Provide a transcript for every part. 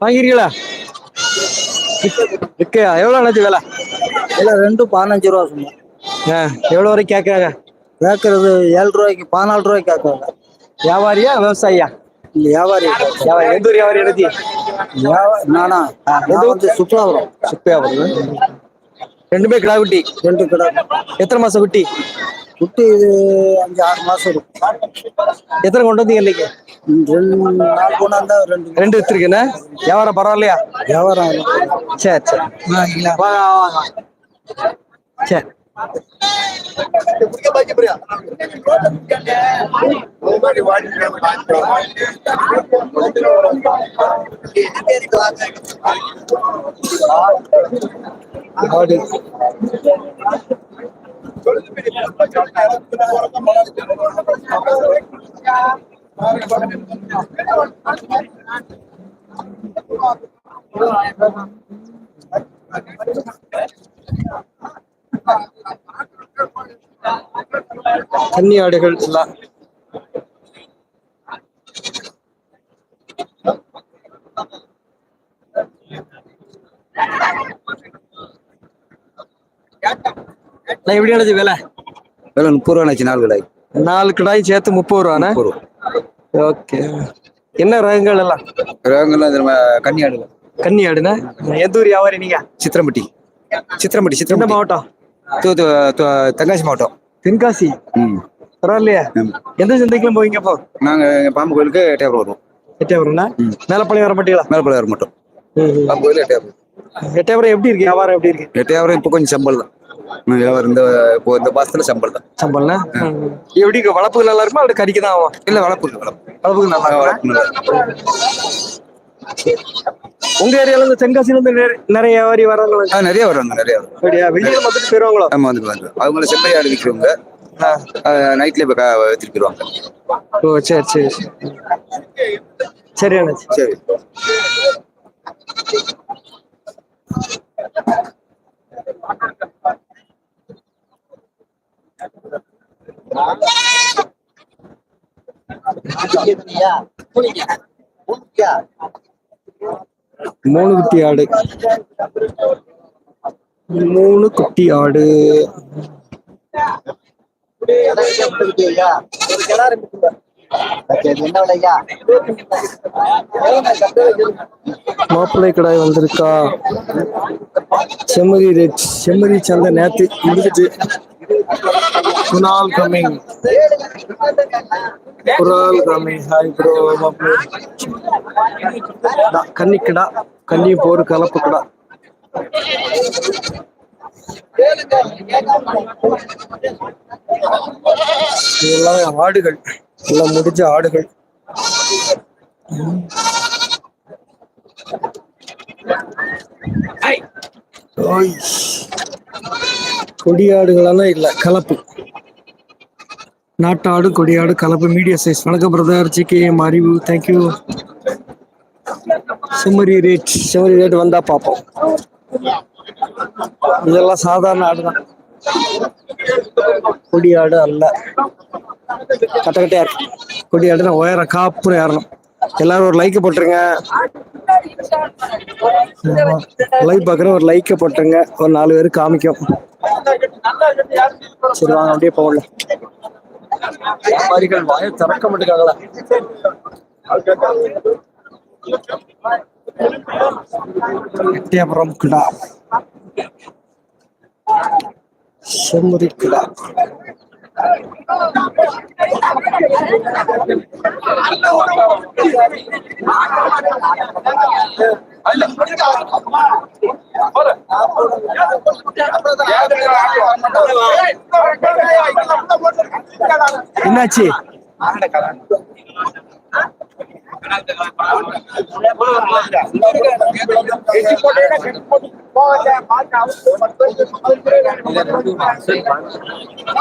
வாங்கிருக்கீங்களா? விக்கையா எவ்வளோ ஆச்சு வேலை? இல்லை ரெண்டும் பதினஞ்சு ரூபா சொன்னோம் ஆ எவ்வளோ வரைக்கும் கேட்குறாங்க? கேட்கறது ஏழு ரூபாய்க்கு பதினாலு ரூபாய்க்கு கேட்கறாங்க. வியாபாரியா விவசாயியா? இல்லை வியாபாரி. வியாபாரி எந்த வியாபாரி எடுத்தி நானா? நான் வந்து சுற்றுலாபுரம் வியாபாரம் ரெண்டுமே கிடா குட்டி ரெண்டு கடை எத்தனை மாசம் குட்டி? குட்டி இது அஞ்சு ஆறு மாசம் இருக்கும். எத்தனை கொண்டு வந்தீங்க இன்னைக்கு? ரெண்டு நாலு கொண்டாந்தா ரெண்டு. ரெண்டு வித்துருக்குண்ணே வியாபாரம் பரவாயில்லையா? வியாபாரம் சரி சரி. வாங்க வாங்க சரி. ಹುಡುಗ ಬಗ್ಗೆ ಬರೀ Thank you. கன்னி ஆடுகள் எல்லாம் எப்படி ஆனது விலை? விலை முப்பது ரூபா ஆச்சு நாலு கடை நாலு கிடாய் சேர்த்து முப்பது ரூபாண்ணே? ஓகே. என்ன ரகங்கள் எல்லாம்? நம்ம கன்னி ஆடுங்க கன்னி ஆடுண்ணே எந்த ஊர் வியாபாரி நீங்க? சித்திரம்பட்டி. சித்திரம்பட்டி சித்திரம்பட்டி. மாவட்டம்? தென்காசி மாவட்டம். தென்காசி? பரவாயில்லையா. எந்த சந்தைக்கெல்லாம் போவீங்க அப்போ? நாங்கள் பாம்பு கோயிலுக்கு எட்டயபுரம் வருவோம். எட்டயபுரம்னா. மேலப்பாளையம் வர மாட்டீங்களா? மேலப்பாளையம் வர மாட்டோம். பாம்பு கோயில் எட்டயபுரம். எட்டயபுரம் எப்படி இருக்கு? வியாபாரம் எப்படி இருக்கு? எட்டயபுரம் இப்போ கொஞ்சம் சம்பள் தான். வியாபாரம் இந்த இப்போ இந்த மாசத்துல சம்பள் தான். சம்பளம்னா? எப்படி இருக்கு? வளர்ப்பு நல்லா இருக்குமா? அப்படி கறிக்கு தான் ஆகும்? இல்லை வளர்ப்பு வளர்ப்பு. வளர்ப்புக்கு நல்லா வளர்ப்பு. உங்க ஏரியால இருந்து தென்காசில இருந்து நிறைய- நிறைய வியாபாரி வர்றாங்களா ஆ நிறைய வருவாங்க நிறைய அப்படியா? வெளியில வந்துட்டு போயிருவாங்களோ? ஆமா வந்து அவங்கள செம்மை ஆடு விற்கிறவங்க நைட்ல இப்போ திருப்பிடுவாங்க ஓ சரி சரி சரி. சரி அண்ணாச்சி. சரி. மூணு குட்டி ஆடு. மூணு குட்டி ஆடு. மாப்பிள்ளை கடாய் வந்திருக்கா. செம்மறி செம்மறி சந்தை நேத்து முடிஞ்சிட்டு குணால் கமிங் குரால் கமிங் ஹாய் ப்ரோ கன்னிக்கடா. கன்னி போர் கலப்பு கடா இதெல்லாம் ஆடுகள். எல்லாம் முடிஞ்ச ஆடுகள். கொடியாடுகளெல்லாம் இல்ல கலப்பு. நாட்டாடு கொடியாடு கலப்பு மீடியம் சைஸ் வணக்கம் brother GK M Arivu. Thank you சுமரி rate சுமரி ரேட் வந்தா பார்ப்போம். இதெல்லாம் சாதாரண ஆடு தான் கொடி ஆடு அல்ல. கட்டகட்டையா இருக்கு. கொடி ஆடு உயரம் காப்புற ஏறணும். எல்லாரும் ஒரு லைக் போட்டுருங்க. லைக் பார்க்குற ஒரு லைக்கை போட்டுருங்க. ஒரு நாலு பேர் காமிக்கும். சரி வாங்க அப்படியே போகல வியாபாரிகள் வாயை திறக்க மாட்டேங்காங்களா எட்டயபுரம் கிடா செம்மறி கிடா என்னாச்சு?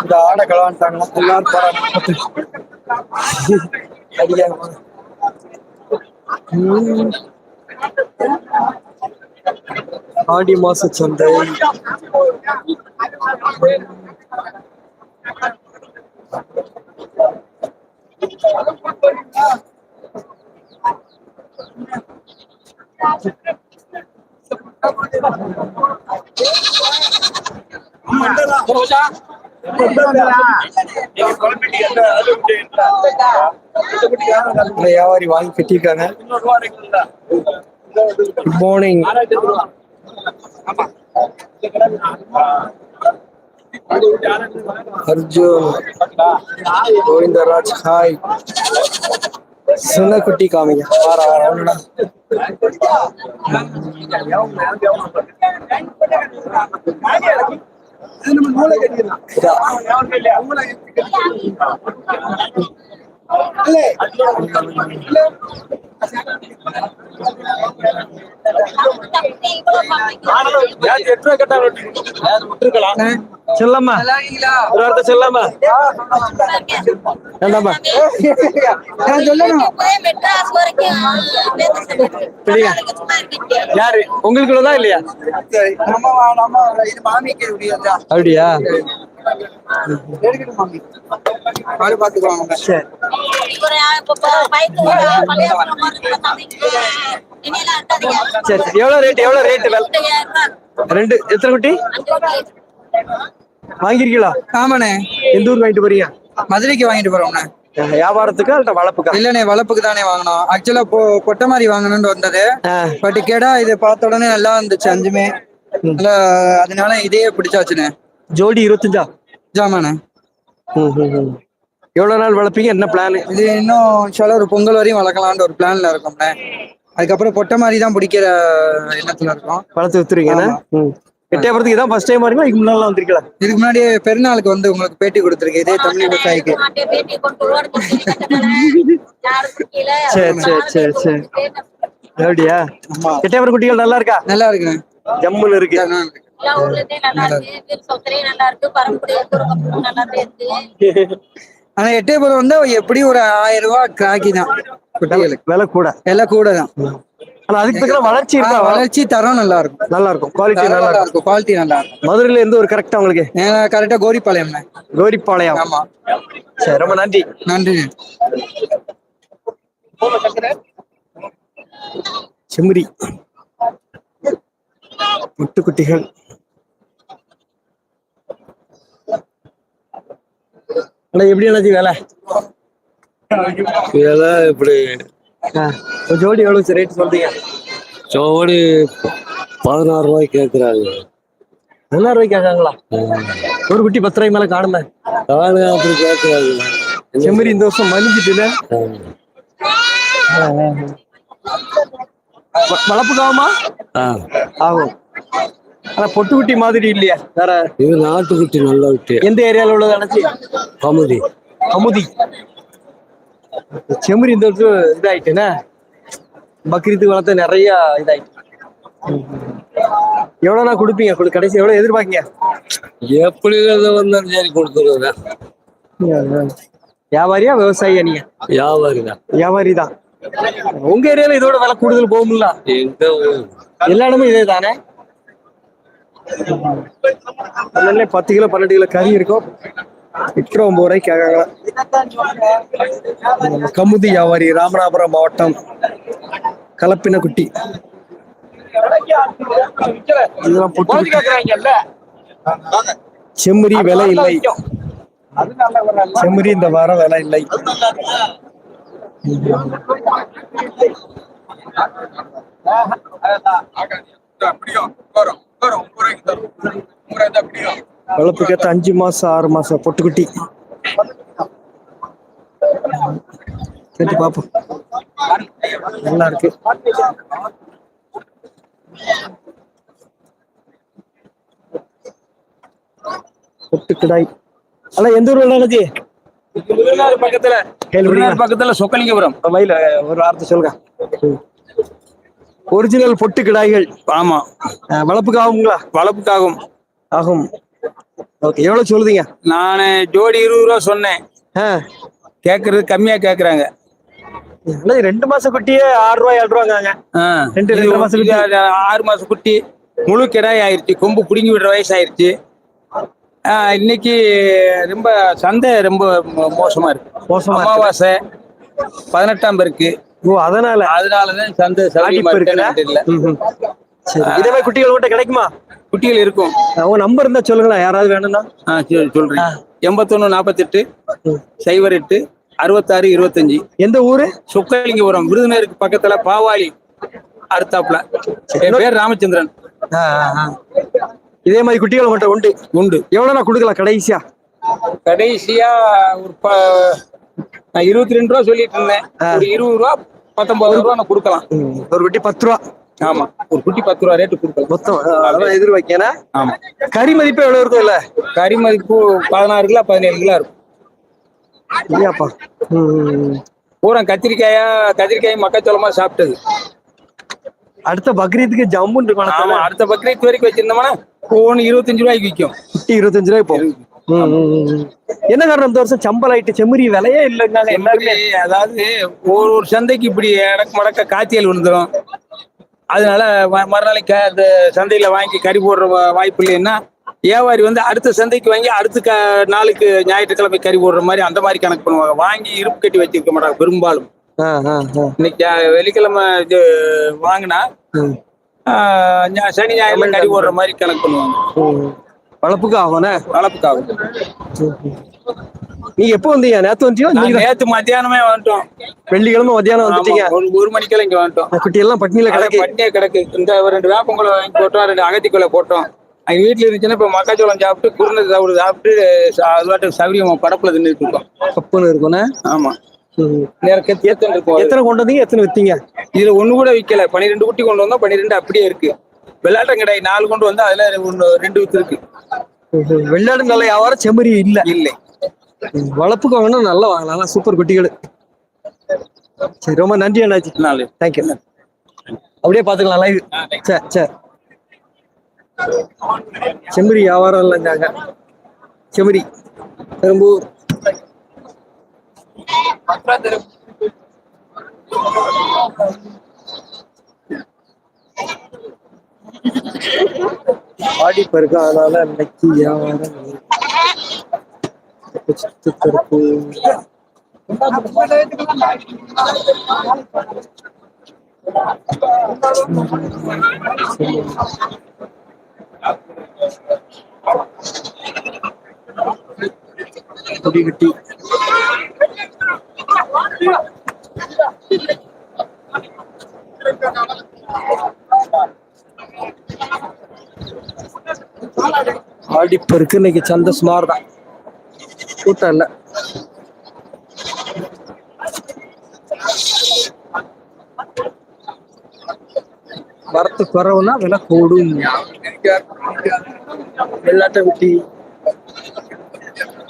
இந்த ஆடை கலவான்ட்டாங்கன்னா எல்லாரும் அடிக்காங்க. ஆடி மாச சந்தை. இந்த வியாபாரி வாங்கி கட்டியிருக்காங்க. Good morning Arjun Govindaraj hi. சின்ன குட்டி காமிங்க வார வார செல்லம்மா. ஒரு வார்த்தை செல்லம்மா. வேண்டாமா. யாரு? உங்களுக்குள்ளதான் இல்லையா? அப்படியா? சரி சரி. எவ்வளவு ரேட் எவ்வளவு ரேட் ரெண்டு. எத்தனை குட்டி? வாங்கிருக்கீங்களா ஆமாண்ணே. எந்த ஊர் வாங்கிட்டு போறீங்க? மதுரைக்கு வாங்கிட்டு போறோம்ண்ணே வியாபாரத்துக்கா இல்ல வளர்ப்புக்கா? இல்லண்ணே வளர்ப்புக்கு தானே வாங்கணும் ஆக்சுவலா கொட்டை மாதிரி வாங்கணும்னு வந்தது. பட் கேடா இது பார்த்த உடனே நல்லா இருந்துச்சு அஞ்சுமே. அதனால இதையே பிடிச்சாச்சுண்ணே. ஜோடி இருபத்தஞ்சா? ஜாமாண்ணே. எவ்வளவு நாள் வளர்ப்பீங்க? என்ன பிளான் இது இன்னும் சில ஒரு பொங்கல் வரையும் வளர்க்கலாம்னு ஒரு பிளான்ல இருக்கோம்ண்ணே அதுக்கப்புறம் கொட்டை மாதிரி தான் பிடிக்கிற எண்ணத்துல இருக்கோம். வளர்த்து வித்துருவீங்க ம். எட்டயபுரத்துக்கு இதான் ஃபர்ஸ்ட் டைம் வரீங்களா? இதுக்கு முன்னால வந்திருக்கலாம் இதுக்கு முன்னாடி பெருநாளுக்கு வந்து உங்களுக்கு பேட்டி கொடுத்துருக்கேன். இதே தமிழ் விவசாயிக்கு. சரி சரி சரி சரி. அப்படியா ஆமா. எட்டயபுரம் குட்டிகள் நல்லா இருக்கா? நல்லா இருக்குண்ணே ஜம்முன்னு இருக்கு. நல்லா இருக்கு. நல்லா இருக்கு. சொத்தரையும் நல்லா இருக்கு பரம்புடைய நல்லா இருக்கு. ஆனா எட்டயபுரம் வந்து எப்படி ஒரு ஆயிரம் ரூபாய் கிராக்கி தான். குட்டிகளுக்கு. விலை கூட. எல்லாம் கூட தான். ஆனா அதுக்கு தக்க வளர்ச்சி இருக்கா வளர்ச்சி தரம் நல்லா இருக்கும். நல்லா இருக்கும். குவாலிட்டி நல்லா இருக்கும். குவாலிட்டி நல்லா இருக்கும். மதுரையில இருந்து ஒரு கரெக்டா உங்களுக்கு? கரெக்டா கோரிப்பாளையம்ண்ணே கோரிப்பாளையம். ஆமா. சரி ரொம்ப நன்றி. நன்றி. செம்மறி. முட்டுக்குட்டிகள். அண்ணா எப்படி அண்ணாச்சி வேலை? இதெல்லாம் இப்படி. ஜோடி எவ்வளவு ரேட் சொல்றீங்க? சோடி பதினாறு ரூபாய் கேட்குறாங்க பதினாறு ரூபாய்க்கு கேட்காங்களா ஒரு குட்டி பத்து ரூபாய் மேல காணுமே. காணு அப்படி கேட்குறாங்க செம்மறி இந்த வருஷம் மலிஞ்சிட்டுல வளர்ப்புக்கு ஆகுமா. ஆனா பொட்டுக்குட்டி மாதிரி இல்லையா? வேற இது நாட்டுக்குட்டி நல்ல குட்டி எந்த ஏரியால உள்ளது அணைச்சி கமுதி. அமுதி செம்மறி இந்த வருஷம் இதாயிட்டுனா பக்ரீத்துக்கு வளர்த்த நிறைய இதாயிட்டு. எவ்வளோண்ணா கொடுப்பீங்க? கொடு- கடைசி எவ்வளவு எதிர்பார்க்கீங்க? எப்படி வந்தாலும் சரி கொடுத்துருவேன். வியாபாரியா விவசாயியா நீங்க? வியாபாரி தான். வியாபாரி தான். உங்க ஏரியால இதோட விலை கூடுதல் போகும்ல? ஊர்? எல்லா இடமும் இதே தானே பத்து கிலோ பன்னெண்டு கிலோ கறி இருக்கும். ரூபா ஒன்பது ரூபாய்க்கு கேட்காங்க கமுதி வியாபாரி ராமநாதபுரம் மாவட்டம் கலப்பின குட்டி இதெல்லாம் பொட்டு குட்டி. செம்மறி விலை இல்லை. செம்மறி இந்த வாரம் விலை இல்லை. வளர்ப்புக்கு ஏத்த அஞ்சு மாசம் ஆறு மாசம் பொட்டுக்குட்டி. கேட்டு பாப்போம். நல்லா இருக்கு. பொட்டுக்கிடாய் அல்ல எந்த ஊர்ல நினைச்சி பக்கத்துல. சொக்கலிங்கபுரம். மயில ஒரு வார்த்தை சொல்லுங்க. ஒரிஜினல் பொட்டு கிடாய்கள். ஆமா. அஹ், வளர்ப்புக்கு ஆகுங்களா? வளர்ப்புக்காகும் ஆகும். ஓகே எவ்வளவு சொல்லுதீங்க? நான் ஜோடி இருபது ரூபா சொன்னேன். கேக்குறது கம்மியா கேக்குறாங்க. ரெண்டு மாசம் குட்டியே ஆறு ரூபாய் ஏழு ரூபாங்க. ரெண்டு- ரெண்டு மாசம் குட்டி. ஆறு மாசம் குட்டி. முழு கிடாய் ஆயிருச்சு கொம்பு பிடுங்கி விடுற வயசு ஆயிருச்சு ஆஹ் இன்னைக்கு ரொம்ப சந்தை ரொம்ப மோசமா இருக்கு. மோசமா. அமாவாசை பதினெட்டாம் பேருக்கு ஓ அதனால. அதனாலதான் சந்தை சௌகரியமா இதே மாதிரி குட்டிகள் உங்கள்கிட்ட கிடைக்குமா? குட்டிகள் இருக்கும். உங்க நம்பர் இருந்தா சொல்லுங்களேன் யாராவது வேணும்னா. ஆ சரி சொல்றேன். எண்பத்தொன்னு நாற்பத்தெட்டு சைபர் எட்டு அறுபத்தாறு இருபத்தஞ்சு. எந்த ஊரு? சொக்கலிங்கபுரம் விருதுநகருக்கு பக்கத்துல பாவாளி அடுத்தாப்புல என் பேர் ராமச்சந்திரன். இதே மாதிரி குட்டிகள் உங்கள்கிட்ட உண்டு. உண்டு. எவ்வளவு நான் கொடுக்கலாம் கடைசியா? கடைசியா ஒரு நான் இருபத்தி ரெண்டு ரூபா சொல்லிட்டு இருந்தேன். ஒரு இருபது ரூபா பத்தொன்பது ரூபா நான் கொடுக்கலாம். ஒரு குட்டி பத்து ரூபா. ஆமா. ஒரு குட்டி பத்து ரூபா ரேட்டு கொடுக்கலாம். மொத்தம் அதான் எதிர்பார்க்கேனா. ஆமா. கறி மதிப்பு எவ்வளவு இருக்கும் இல்ல கறி மதிப்பு பதினாறு கிலோ பதினேழு கிலோ இருக்கும். இல்லையாப்பா. பூரா கத்திரிக்காயா கத்திரிக்காய் மக்காச்சோளமா சாப்பிட்டது. அடுத்த பக்ரீத்துக்கு ஜம்முன்னு இருக்கும் ஆமா அடுத்த பக்ரீத் வரைக்கும் வச்சிருந்தோம்னா ஒவ்வொன்று இருபத்தஞ்சு ரூபாய்க்கு விற்கும் குட்டி இருபத்தஞ்சு ரூபாய் இப்போ. ம், ம், ம், ம். என்ன காரணம் இந்த வருஷம் சம்பல் ஆயிட்டு? செம்மறி விலையே இல்லைன்னாங்க எல்லாருமே. அதாவது ஒரு ஒரு சந்தைக்கு இப்படி இடக்கு மடக்க காய்ச்சல் விழுந்துரும். அதனால மறுநாளைக்கு அந்த சந்தையில வாங்கி கறி போடுற வாய்ப்பு இல்லைன்னா வியாபாரி வந்து அடுத்த சந்தைக்கு வாங்கி அடுத்த க நாளுக்கு ஞாயிற்றுக்கிழமை கறி போடுற மாதிரி அந்த மாதிரி கணக்கு பண்ணுவாங்க. வாங்கி இருப்பு கட்டி வச்சிருக்க மாட்டாங்க பெரும்பாலும். இன்னைக்கு வெள்ளிக்கிழமை இது வாங்கினா சனி ஞாயிறுல கறி போடுற மாதிரி கணக்கு பண்ணுவாங்க. வளர்ப்புக்கு ஆகும்ண்ணே வளர்ப்புக்காகும் நீங்க எப்போ வந்தீங்க? நேத்து நான் நேத்து மத்தியானமே வந்துட்டோம். வெள்ளிக்கிழமை மத்தியானம் வந்துட்டீங்க. ஒரு மணிக்கெல்லாம் இங்க வந்துட்டோம். குட்டி எல்லாம் பட்னியில கிடக்கு. பட்டினியே கிடக்கு. இந்த ரெண்டு வேப்பங்குளம் வாங்கி போட்டோம் ரெண்டு அகத்திக்குள்ள போட்டோம். அவங்க வீட்டுல இருந்துச்சுன்னா இப்ப மக்காச்சோளம் சாப்பிட்டு குருணை சாப்பிடு சாப்பிட்டு ச- அது பாட்டு சௌரியமா படப்புல தின்னுட்டு இருக்கோம். கப்புன்னு இருக்கும்ண்ணே ஆமா. எத்தனை கொண்டு வந்தீங்க? எத்தனை வித்தீங்க? இதுல ஒண்ணு கூட விக்கல. பன்னிரெண்டு குட்டி கொண்டு வந்தோம். பன்னிரெண்டு அப்படியே இருக்கு. வெள்ளாட்டம் கிடையாது. நாலு கொண்டு வந்து அதுல ஒண்ணு ரெண்டு வித்து இருக்கு. வெள்ளாடு நல்ல வியாபாரம் செம்மறி இல்ல. இல்லை. வளர்ப்புக்கு வாங்கினா நல்லா வாங்கலாம். சூப்பர் குட்டிகள். சரி ரொம்ப நன்றி அண்ணாச்சி. தேங்க்யூ அப்படியே பாத்துக்கலாம் லைவ் சரி சரி செம்மறி வியாபாரம் இல்லைங்க செம்மறி பெரும்பூர். ஆடி பெருக்கு அதனால இன்னைக்கு வியாபாரம் இல்லை. சுத்து கருப்பு. குடி குட்டி இன்னைக்கு சந்த சுமார் தான் கூட்டம் இல்ல வரத்து குறவுனா விலை கூடும். வெள்ளாட்ட குட்டி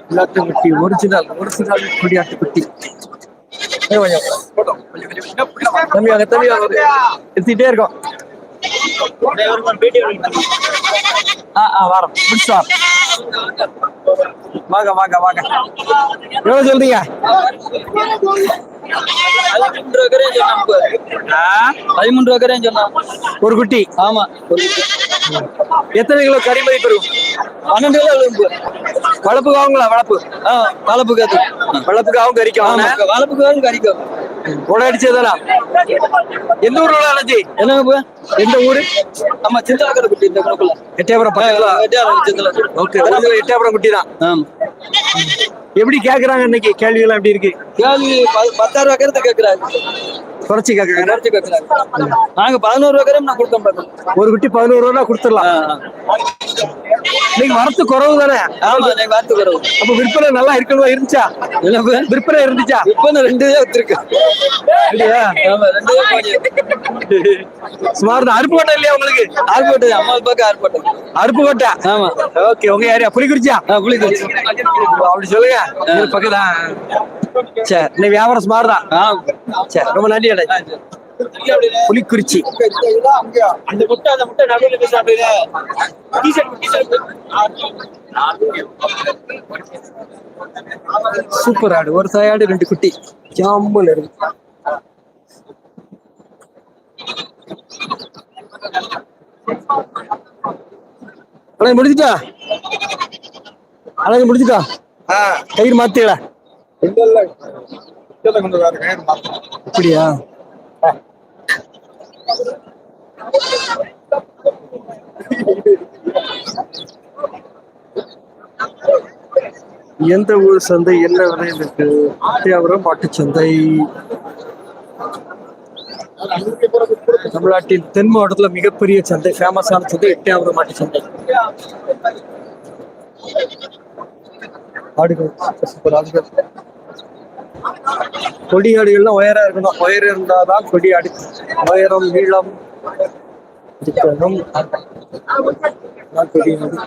வெள்ளாட்ட குட்டி ஒரிஜினல் ஒரிஜினல் குடியாட்டு குட்டி கொஞ்சம் தம்பி வாங்க தம்பி வாங்க எடுத்துக்கிட்டே இருக்கோம். ஆ ஆ வரோம். முடிச்சு வரோம் வாங்க வாங்க வாங்க. எவ்வளவு சொல்றீங்க? பதிமூன்று ரூபா கரையும் சொன்னான். ஒரு குட்டி? ஆமா எத்தனை கிலோ கறி மதிப்பு இருக்கும் பன்னெண்டு கிலோ எலும்பு வளர்ப்புக்கு ஆகுங்களா வளர்ப்பு? ஆ வளப்புக்கு அது வளர்ப்புக்கு அவங்க கறிக்கும் வளப்புக்கு வரும் கறிக்கும். உட அடிச்சதானா எந்த ஊர்ல அழைச்சி என்னங்க இப்போ எந்த ஊரு நம்ம சிந்தாக்கரை குட்டி இந்த கணக்குல எட்டயபுரம் பக்கத்துல சிந்தல ஓகே எட்டயபுரம் குட்டி தான் எப்படி கேக்குறாங்க இன்னைக்கு கேள்விகள் எப்படி இருக்கு கேள்வி பத்தாயிரம் ரூபா கருத்து கேட்கறாரு குறைச்சி கேக்குறாங்க குறைச்சு கேட்கறாரு நாங்க பதினோரு ரூபா கரையும் நான் கொடுத்தோம் ஒரு குட்டி பதினோரு ரூபா கொடுத்துடலாம். இன்னைக்கு வரத்து குறவு தானே? ஆமா நீங்க வார்த்தை வரும் அப்ப விற்பனை நல்லா இருக்கணும்? இருந்துச்சா? விற்பனை இருந்துச்சா? நான் ரெண்டு தான் தான் போனீங்க சுமார் தான் அருப்பு கோட்டை இல்லையா உங்களுக்கு? ஆர்ப்பாட்டு அம்மா பக்கம் ஆர்ப்பாட்டு அருப்பு கோட்டை? ஆமா. ஓகே உங்க ஏரியா புலிக்குறிச்சியா ஆ புளிக்கரிசி அப்படி சொல்லுங்க. இது பக்கத்தான் சரி இன்னைக்கு வியாபாரம் சுமார் தான் சரி ரொம்ப நன்றி அண்ணா புலிக்குறிச்சி. அந்த முட்டை அந்த முட்டை நடுவில் போய் சாப்பிடுங்க சூப்பர் ஆடு. ஒரு தாயாடு ரெண்டு குட்டி. ஜாம்பல் இருக்கு. அண்ணா முடிஞ்சுட்டா? அண்ணா முடிஞ்சுட்டா? கயிறு மாத்திடல அப்படியா? எந்த ஊர் சந்தை என்ன விலையில் இருக்கு? அத்தியாவரம் மாட்டுச் சந்தை. தமிழ்நாட்டின் தென் மாவட்டத்துல மிகப்பெரிய சந்தை ஃபேமஸான சந்தை எட்டியாவரம் மாட்டு சந்தை. ஆடுகள் சூப்பர் ஆடுகள். கொடி ஆடுகள்லாம் உயரம் இருக்கணும். உயரம் இருந்தாதான் கொடி ஆடு. உயரம் நீளம் இருக்கணும் கொடி ஆடு.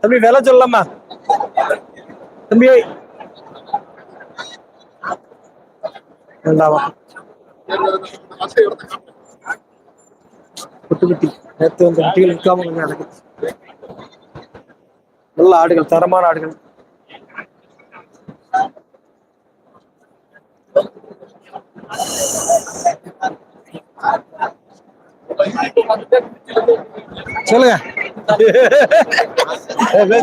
தம்பி விலை சொல்லலாமா? தம்பி வேண்டாமா. நேற்று வந்து குட்டிகள் விற்காம நடக்குது நல்ல ஆடுகள் தரமான ஆடுகள். சொல்லுங்க.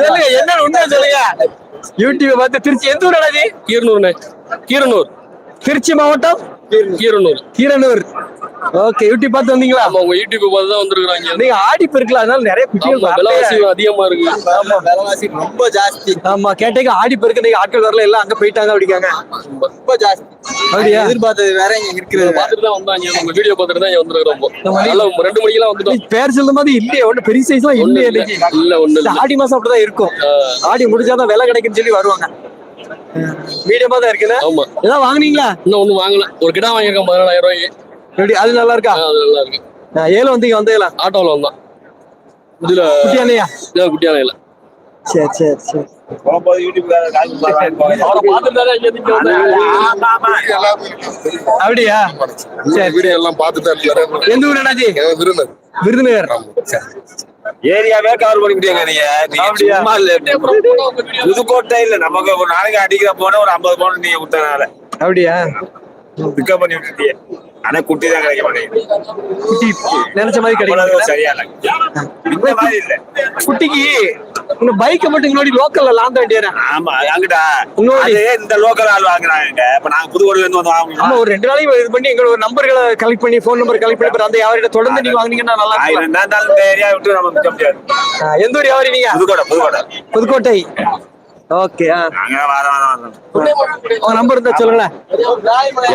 சொல்லுங்க என்ன உண்மை சொல்லுங்க? யூடியூப் பார்த்து திருச்சி எந்த ஊர் அடாது கீரனூர்ண்ணே. கீரனூர். திருச்சி மாவட்டம்? கீரனூர். கீரனூர். ஓகே யூடியூப் பார்த்து வந்தீங்களா? ஆமா உங்க யூடியூப் பார்த்து தான் வந்திருக்காங்க நீங்க ஆடி பெருக்கல அதனால நிறைய குட்டிகள். விலைவாசி அதிகமா இருக்கு. ஆமா. விலைவாசி ரொம்ப ஜாஸ்தி. ஆமா கேட்டீங்க ஆடி பெருக்கு நீங்க ஆட்கள் வரல எல்லாம் அங்க போயிட்டாங்க அப்படிக்காங்க. ரொம்ப ஜாஸ்தி. அப்படியா? எதிர்பார்த்தது வேற இங்க இருக்கிறது. பார்த்துட்டு தான் வந்தாங்க. உங்க வீடியோ பார்த்துட்டு தான் இங்க வந்திருக்கிறோம் நல்ல ரெண்டு வந்துட்டோம். நீ பேர் சொல்லும் போது இல்லையே ஒண்ணு பெரிய சைஸ் எல்லாம் இல்லையே இல்ல. ஒண்ணு ஆடி மாசம் அப்படிதான் இருக்கும். ஆடி முடிஞ்சாதான் விலை கிடைக்குன்னு சொல்லி வருவாங்க. மீடியமா தான் இருக்குல்ல? ஆமா. ஏதாவது வாங்குனீங்களா? இன்னும் ஒண்ணும் வாங்கல. ஒரு கிடா வாங்கியிருக்கேன் பதினேழாயிரம் ரூபாய்க்கு. எப்படி அது நல்லா இருக்கா? அது நல்லா இருக்கு. ஏழு வந்தீங்க வந்தீங்களா ஆட்டோல வந்தான். இதுல குட்டியாலையா இதான் குட்டியான இல்ல. சரி சரி சரி. அப்படியா? சரி வீடியோ எல்லாம் பார்த்துட்டு எந்த ஊர் விருந்தர் விருதுநகர். ஏரியாவே கவர் பண்ணி முடியாங்க நீங்க? சும்மா இல்ல புதுக்கோட்டை இல்ல. நமக்கு ஒரு நாளைக்கு அடிக்கிற போன ஒரு ஐம்பது பவுன் நீங்க கொடுத்தனால அப்படியா? பிக்கப் பண்ணி விட்டுட்டீங்க ஆனா குட்டி தான் கிடைக்க மாட்டேங்குது. நினைச்ச மாதிரி கிடைக்கும் சரியா இல்ல. இந்த மாதிரி இல்ல. குட்டிக்கு உங்க பைக்கை மட்டும் முன்னாடி லோக்கல்ல லாந்த வேண்டியறேன் ஆமா முன்னாடி அது இந்த லோக்கல் ஆள் வாங்குறாங்க இப்ப நாங்க புதுக்கோட்டையில இருந்து வந்து ஆமா வாங்குவோம் ஒரு ரெண்டு நாளைக்கு இது பண்ணி எங்களோட நம்பர்களை கலெக்ட் பண்ணி ஃபோன் நம்பர் கலெக்ட் பண்ணி அந்த வியாபாரிட்ட தொடர்ந்து நீங்க வாங்குனீங்கன்னா நல்லா இருக்கும். இந்த ஏரியா விட்டு நம்ம முடியாது. எந்த ஊர் வியாபாரி நீங்க? புதுக்கோட்டை புதுக்கோட்டை. புதுக்கோட்டை. ஓகே உங்க நம்பர் இருந்தா சொல்லுங்களேன்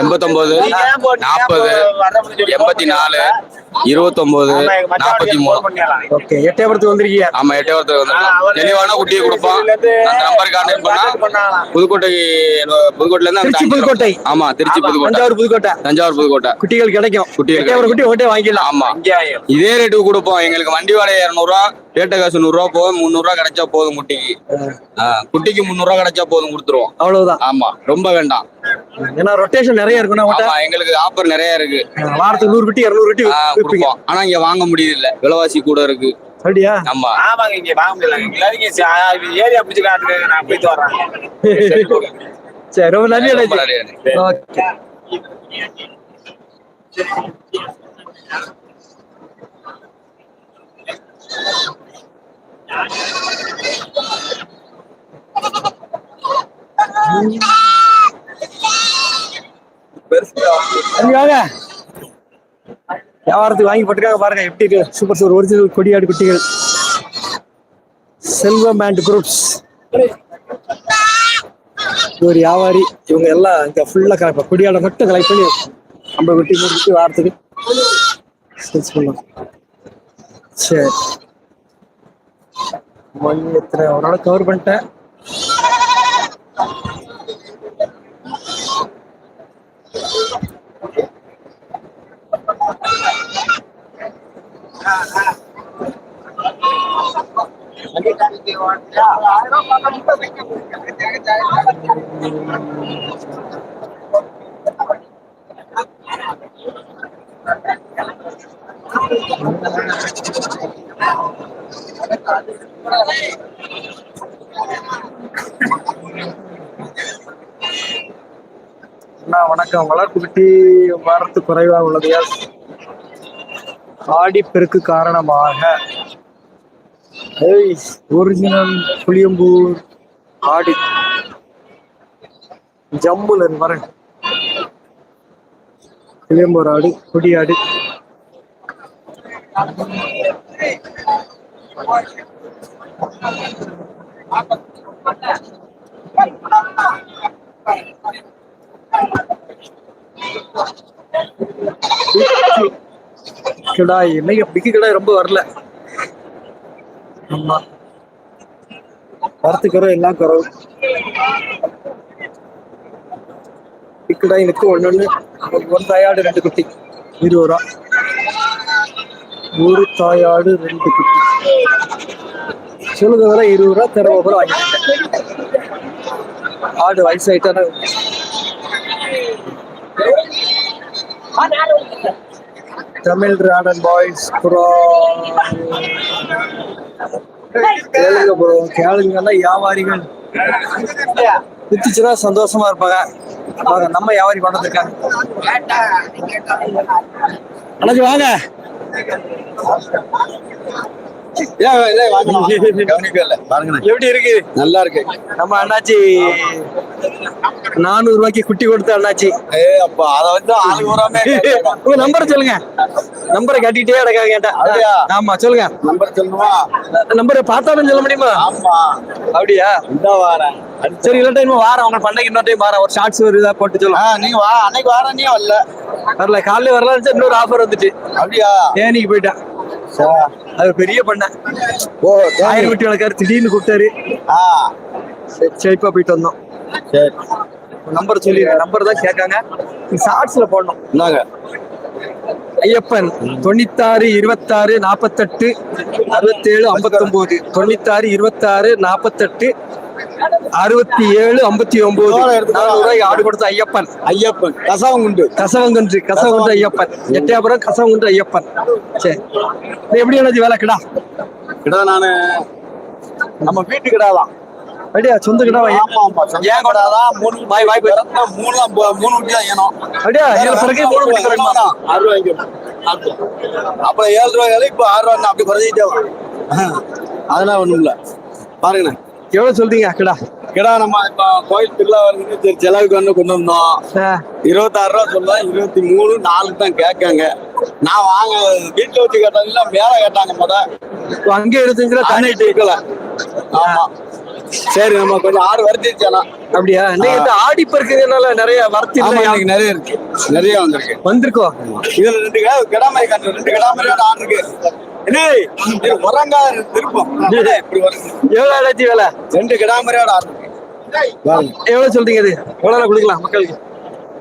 எண்பத்தொன்பது நாற்பது எண்பத்தி நாலு இருபத்தொன்பது நாற்பத்தி மூணு ஓகே எட்டயபுரத்துக்கு வந்திருக்கீங்க ஆமா எட்டயபுரத்துல வந்து தெளிவான குட்டியை கொடுப்போம் அந்த நம்பருக்கு கான்டாக்ட் பண்ணா புதுக்கோட்டை புதுக்கோட்டையில இருந்து திருச்சி புதுக்கோட்டை ஆமா திருச்சி புதுக்கோட்டை தஞ்சாவூர் புதுக்கோட்டை தஞ்சாவூர் புதுக்கோட்டை குட்டிகள் கிடைக்கும் குட்டிகள் குட்டி ஓட்டே வாங்கிடலாம் ஆமா இதே ரேட்டுக்கு கொடுப்போம் எங்களுக்கு வண்டி வாடகை இரநூறுவா ரேட்ட காசு நூறுரூவா போதும் முந்நூறுவா கிடைச்சா போதும் குட்டிக்கு. குட்டிக்கு முந்நூறுவா கிடைச்சா போதும் கொடுத்துருவோம். அவ்வளவுதான். ஆமா ரொம்ப வேண்டாம். ஏன்னா ரொட்டேஷன் நிறைய ஆமா எங்களுக்கு ஆஃபர் நிறைய இருக்கு. வாரத்துக்கு நூறு குட்டி இருநூறு குட்டி கொடுப்போம். ஆனா இங்க வாங்க முடியுது இல்ல விலைவாசி கூட இருக்கு. அப்படியா? ஆமா. ஆமாங்க இங்க வாங்க முடியல. ஏரியா பிடிச்சு காட்டுங்க நான் போயிட்டு வர்றேன் சரி ரொம்ப நன்றி ஓகே தம்பி வாங்க வியாபாரத்துக்கு வாங்கி போட்டுருக்காங்க பாருங்க. எப்படி இருக்கு? சூப்பர் சூப்பர் ஒரிஜினல் கொடியாடு குட்டிகள். செல்வம் அண்ட் குரூப்ஸ் ஒரு வியாபாரி. இவங்க எல்லாம் இங்க ஃபுல்லா கலப்பா. கொடியாட மட்டும் கலெக்ட் பண்ணி ஐம்பது குட்டி நூறு குட்டி வாரத்துக்கு. சரி. மொழி எத்தனை ஓரளவு கவர் பண்ணிட்டேன் Thank you. அண்ணா வணக்கம். மலர் குட்டி வரத்து குறைவாக உள்ளது. ஆடிப்பெருக்கு காரணமாக ஒரிஜினல் புளியம்பூர் ஆடி ஜம்புல வரேன். புளியம்பூர் ஆடு கொடி ஆடு. கிடாய் இன்னைக்கு பிக்கு கிடாய் ரொம்ப வரல. ஆமா. வரத்து எல்லாம் குறவு. பிக்கடாய் எனக்கு ஒண்ணு ஒரு தாயாடு ரெண்டு குட்டி. இருபது ரூபா. ஒரு தாயாடு ரெண்டு குட்டி. சொல்லுங்க இருபது ரூபா தரவ கூட வாங்கிட்டேன் ஆடு வயசாயிட்டான? தமிழ் ராடன் பாய்ஸ் ப்ரோ கேளுங்க ப்ரோ கேளுங்கன்னா வியாபாரிகள். வித்துச்சுன்னா சந்தோஷமா இருப்பாங்க. வாங்க நம்ம வியாபாரி பண்ணதுக்காங்க அண்ணாச்சி வாங்க. எப்படி இருக்கு? நல்லா இருக்கு. நம்ம அண்ணாச்சி நானூறு ரூபாய்க்கு குட்டி கொடுத்த அண்ணாச்சி. அப்பா அத வந்து வராம உங்க நம்பரை சொல்லுங்க. நம்பரை கட்டிட்டே கிடக்காங்க கேட்டா? ஆமா சொல்லுங்க. நம்பர் சொல்லணுமா? நம்பரை பார்த்தாலும் சொல்ல முடியுமா? ஆமா. அப்படியா? இந்த வாரேன். சரி இல்லை டைம் வாரம் உங்க பண்ணைக்கு இன்னொரு டைம் வாரம் ஒரு ஷார்ட்ஸ் ஒரு இதா போட்டு சொல்லுங்க நீங்க வா. அன்னைக்கு வார நீ வரல. வரல காலையில வரலாம் இன்னொரு ஆஃபர் வந்துட்டு அப்படியா? தேனிக்கு போயிட்டேன்? அது பெரிய பண்ண. ஓ ஆயிரம் குட்டி வளர்க்காரு. திடீர்னு கூப்பிட்டாரு. ஆ. செழிப்பா போயிட்டு வந்தோம். சரி. நம்பர் சொல்லிடுறேன் நம்பர் தான் கேட்காங்க. ஷார்ட்ஸ்ல போடணும். இந்தாங்க ஐயப்பன் தொண்ணூத்தாறு இருபத்தாறு நாற்பத்தெட்டு அறுபத்தேழு ஐம்பத்தொம்போது. தொண்ணூத்தாறு இருபத்தாறு நாற்பத்தெட்டு அறுபத்தி ஏழு ஐம்பத்தி ஒன்பது ஆடு கொடுத்த ஐயப்பன். ஐயப்பன். கசாவங்குண்டு. கசவங்குன்று கசவங்குன்று ஐயப்பன். எட்டயபுரம் கசவங்குன்று ஐயப்பன். சரி எப்படி என்னது வேலை? கிடா. கிட்ட நானு நம்ம வீட்டு கிடாதான் அப்படியா? சொந்த கிடா வாங்கி ஆமா. ஆமா ஏன் கிடாதான். மூணு வாய் வாய் போய் மூணு மூணு குட்டி தான் ஏணும் அப்படியா? ஏழு பிறகு மூணு ஆறு ரூபாய்க்கு அப்புறம் ஏழு ரூபாய் இப்ப ஆறு ரூபாய் அப்படி குறைஞ்சிட்டே அதெல்லாம் ஒண்ணும் இல்ல. பாருங்கண்ணே. எவ்வளவு சொல்றீங்க? கிடா. கிடா நம்ம இப்ப கோயில் திருவிழா வருதுன்னு சரி செலவுக்கு வந்து கொண்டு வந்தோம். இருபத்தாறு ரூபா சொல்லலாம் இருபத்தி மூணு நாலுக்கு தான் கேட்காங்க. நான் வாங்க வீட்டுல வச்சு கேட்டாங்க மேல கேட்டாங்க முத. அங்கே எடுத்துங்கிற தானே இருக்கல ஆமா. சரி நம்ம கொஞ்சம் ஆறு வருத்திச்சேனா அப்படியா? நீங்க இந்த ஆடி பெருக்குறதுனால நிறைய வரத்து? இன்னைக்கு நிறைய இருக்கு. நிறைய வந்திருக்கு. வந்திருக்கோம் இதுல ரெண்டு கிடா கிடாமரி கட்டு ரெண்டு கிடாமரியோட ஆறு இருக்கு. உரங்கா திருப்பம். எவ்வளவு ஆடாச்சு வேலை? ரெண்டு கிடாமரியோட. எவ்வளவு சொல்றீங்க இது? எவ்வளவு கொடுக்கலாம் மக்களுக்கு?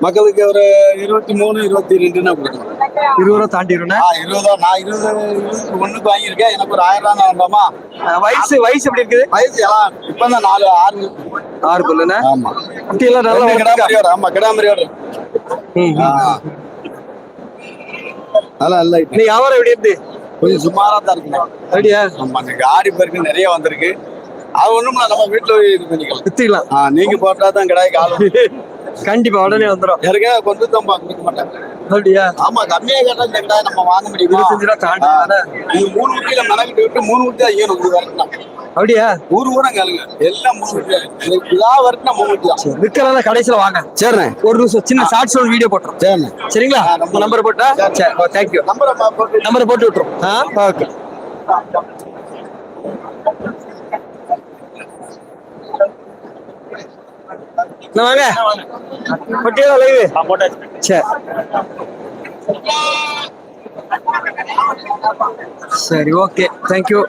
மக்களுக்கு ஒரு இருபத்தி மூணு இருபத்தி ரெண்டுன்னா கொடுக்கணும் இருபது ரூபா தாண்டிடும்னா? இருபதா? நான் இருபது இருபத்தி ஒண்ணுக்கு வாங்கியிருக்கேன். எனக்கு ஒரு ஆயிரம் ரூபா வேண்டாமா வயசு வயசு எப்படி இருக்குது? வயசு எல்லாம் இப்பதான் நாலு ஆறு. ஆறு பல்லுண்ணா? ஆமா. குட்டி எல்லாம் நல்லா? கிடாமரியோட ஆமா கிடாமரியோட. நல்லா இல்ல நீ வியாபாரம் எப்படி இருந்து கொஞ்சம் சுமாரா தான் இருக்கு அப்படியா? ஆமா இன்னைக்கு ஆடி பெருக்கு நிறைய வந்திருக்கு. அது ஒண்ணும் நம்ம வீட்டுல இது பண்ணிக்கலாம். வித்துக்கலாம். ஆ, நீங்க போட்டா தான் கிடாய் காலம் கண்டிப்பா உடனே வந்துடும் ஏற்கனவே கொண்டு தம்பா கொடுக்க மாட்டேன் அப்படியா? ஆமா கம்மியா கேட்டா இந்த நம்ம வாங்க முடியுமா. இருபத்தஞ்சு ரூபா தாண்டி? இது மூணு குட்டியில மெனக்கிட்டு விட்டு மூணு குட்டி இது வரட்டும் அப்படியா? ஊர் ஊரா கேளுங்க. எல்லாம் மூணு குட்டி இதா வரட்டும் மூணு குட்டி தான். விற்கிறதா கடைசியில வாங்க. சரிண்ணே. ஒரு நிமிஷம் சின்ன ஷார்ட்ஸ் ஒரு வீடியோ போட்டுரும் சரிண்ணே. சரிங்களா? ரொம்ப நம்பர் போட்டா? சரி. தேங்க்யூ நம்பரை போட்டு நம்பரை போட்டு விட்டுரும். ஆ? ஓகே. நான் வாங்க. பட்டியலா லைவ் சரி சரி ஓகே. தேங்க்யூ